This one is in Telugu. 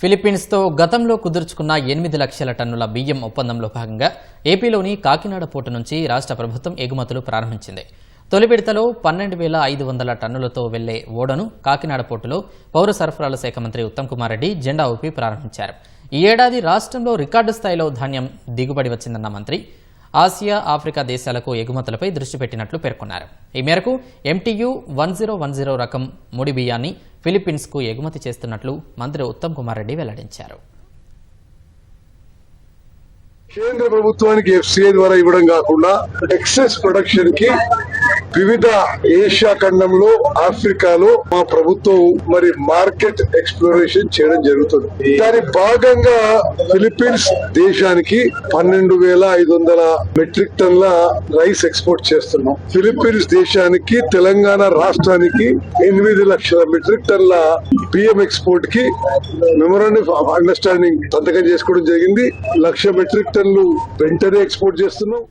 ఫిలిప్పీన్స్తో గతంలో కుదుర్చుకున్న ఎనిమిది లక్షల టన్నుల బియ్యం ఒప్పందంలో భాగంగా ఏపీలోని కాకినాడ పోర్టు నుంచి రాష్ట్ర ప్రభుత్వం ఎగుమతులు ప్రారంభించింది. తొలి విడతలో పన్నెండు వేల ఐదు వందల టన్నులతో వెళ్ళే ఓడను కాకినాడ పోర్టులో పౌర సరఫరాల శాఖ మంత్రి ఉత్తమ్ కుమార్ రెడ్డి జెండా ఊపి ప్రారంభించారు. ఈ ఏడాది రాష్ట్రంలో రికార్డు స్థాయిలో ధాన్యం దిగుబడి వచ్చిందన్న మంత్రి ఆసియా ఆఫ్రికా దేశాలకు ఎగుమతులపై దృష్టి పెట్టినట్లు పేర్కొన్నారు. ఈ మేరకు MTU one zero one zero రకం ముడి బియ్యాన్ని ఫిలిప్పీన్స్కు ఎగుమతి చేస్తున్నట్లు మంత్రి ఉత్తమ్ కుమార్ రెడ్డి వెల్లడించారు. కేంద్ర ప్రభుత్వానికి ఎఫ్సిఐ ద్వారా ఇవ్వడం కాకుండా ఎక్సెస్ ప్రొడక్షన్కి వివిధ ఏషియా ఖండంలో ఆఫ్రికాలో మా ప్రభుత్వం మరి మార్కెట్ ఎక్స్ప్లోరేషన్ చేయడం జరుగుతుంది. దాని భాగంగా ఫిలిప్పీన్స్ దేశానికి పన్నెండు వేల ఐదు వందల మెట్రిక్ టన్ల రైస్ ఎక్స్పోర్ట్ చేస్తున్నాం. ఫిలిప్పీన్స్ దేశానికి తెలంగాణ రాష్ట్రానికి ఎనిమిది లక్షల మెట్రిక్ టన్ల బియ్యం ఎక్స్పోర్ట్కి మెమోరాండం ఆఫ్ అండర్స్టాండింగ్ సంతకం చేసుకోవడం జరిగింది. లక్ష మెట్రిక్ టన్లు వెంటనే ఎక్స్పోర్ట్ చేస్తున్నాం.